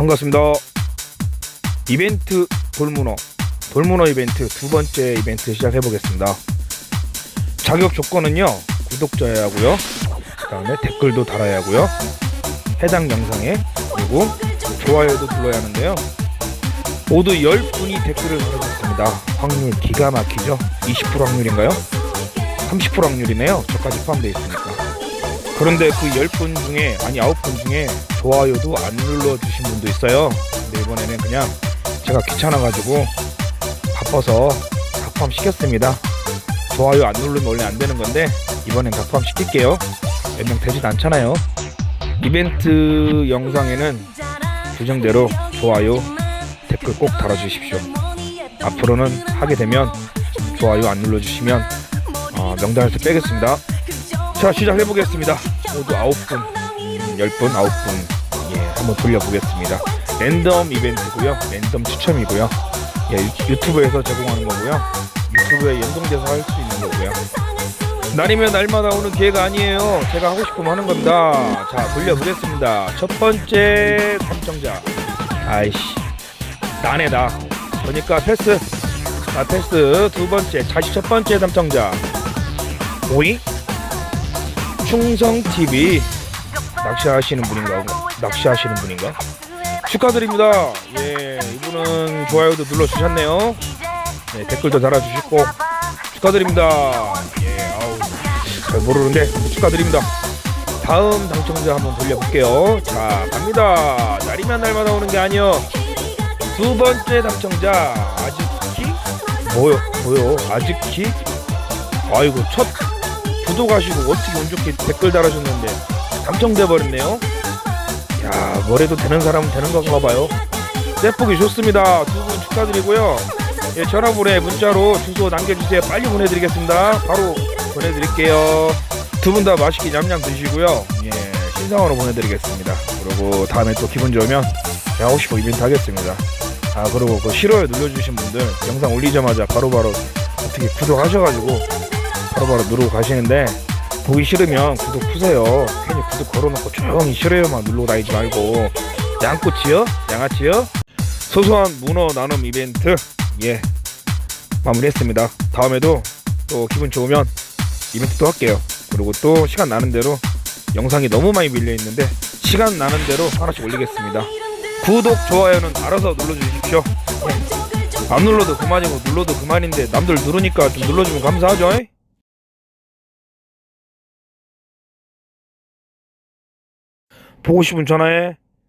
반갑습니다. 이벤트 돌문어 돌문어 이벤트 두 번째 이벤트 시작해 보겠습니다. 자격 조건은요 구독자여야 하고요. 그 다음에 댓글도 달아야 하고요. 해당 영상에 그리고 좋아요도 눌러야 하는데요. 모두 10분이 댓글을 달아주셨습니다. 확률 기가 막히죠? 20% 확률인가요? 30% 확률이네요. 저까지 포함되어 있으니까. 그런데 그 10분 중에 아니 9분 중에 좋아요도 안 눌러주신 분도 있어요. 근데 이번에는 그냥 제가 귀찮아가지고 바빠서 다 포함시켰습니다. 좋아요 안 누르면 원래 안 되는 건데 이번엔 다 포함시킬게요. 몇 명 되진 않잖아요. 이벤트 영상에는 규정대로 좋아요, 댓글 꼭 달아주십시오. 앞으로는 하게 되면 좋아요 안 눌러주시면 어, 명단에서 빼겠습니다. 자 시작해 보겠습니다. 모두 9분, 음, 10분, 9분 예, 한번 돌려보겠습니다. 랜덤 이벤트고요. 랜덤 추첨이고요. 예, 유- 유튜브에서 제공하는 거고요. 유튜브에 연동돼서 할 수 있는 거고요. 날이면 날마다 오는 기회가 아니에요. 제가 하고 싶으면 하는 겁니다. 자 돌려보겠습니다. 첫 번째 당첨자. 아이씨 나네다. 그러니까 패스. 자 패스 두 번째 다시 첫 번째 당첨자. 오이 충성 TV 낚시하시는 분인가? 낚시하시는 분인가? 축하드립니다. 예, 이분은 좋아요도 눌러 주셨네요. 네, 댓글도 달아주시고 축하드립니다. 예, 아우 잘 모르는데 축하드립니다. 다음 당첨자 한번 돌려볼게요. 자, 갑니다. 날이면 날마다 오는 게 아니요. 두 번째 당첨자 아즈키 뭐요? 뭐요? 아즈키? 아이고 첫 구독하시고 어떻게 운 좋게 댓글 달아줬는데 당첨돼 버렸네요. 야, 뭐래도 되는 사람은 되는 건가 봐요. 떼보기 좋습니다. 두 분 축하드리고요. 예, 전화번호에 문자로 주소 남겨주세요. 빨리 보내드리겠습니다. 바로 보내드릴게요. 두 분 다 맛있게 냠냠 드시고요. 예, 신상으로 보내드리겠습니다. 그리고 다음에 또 기분 좋으면 싶어 이벤트 하겠습니다. 아, 그리고 그 싫어요 눌러주신 분들 영상 올리자마자 바로바로 어떻게 구독하셔가지고 바로바로 누르고 가시는데 보기 싫으면 구독 푸세요. 괜히 구독 걸어놓고 조용히 싫어요만 누르고 다니지 말고 양꼬치요? 양아치요? 소소한 문어 나눔 이벤트 예 마무리했습니다. 다음에도 또 기분 좋으면 이벤트 또 할게요. 그리고 또 시간 나는 대로 영상이 너무 많이 밀려 있는데 시간 나는 대로 하나씩 올리겠습니다. 구독 좋아요는 알아서 눌러주십시오. 예. 안 눌러도 그만이고 눌러도 그만인데 남들 누르니까 좀 눌러주면 감사하죠. 보고 싶으면 전화해.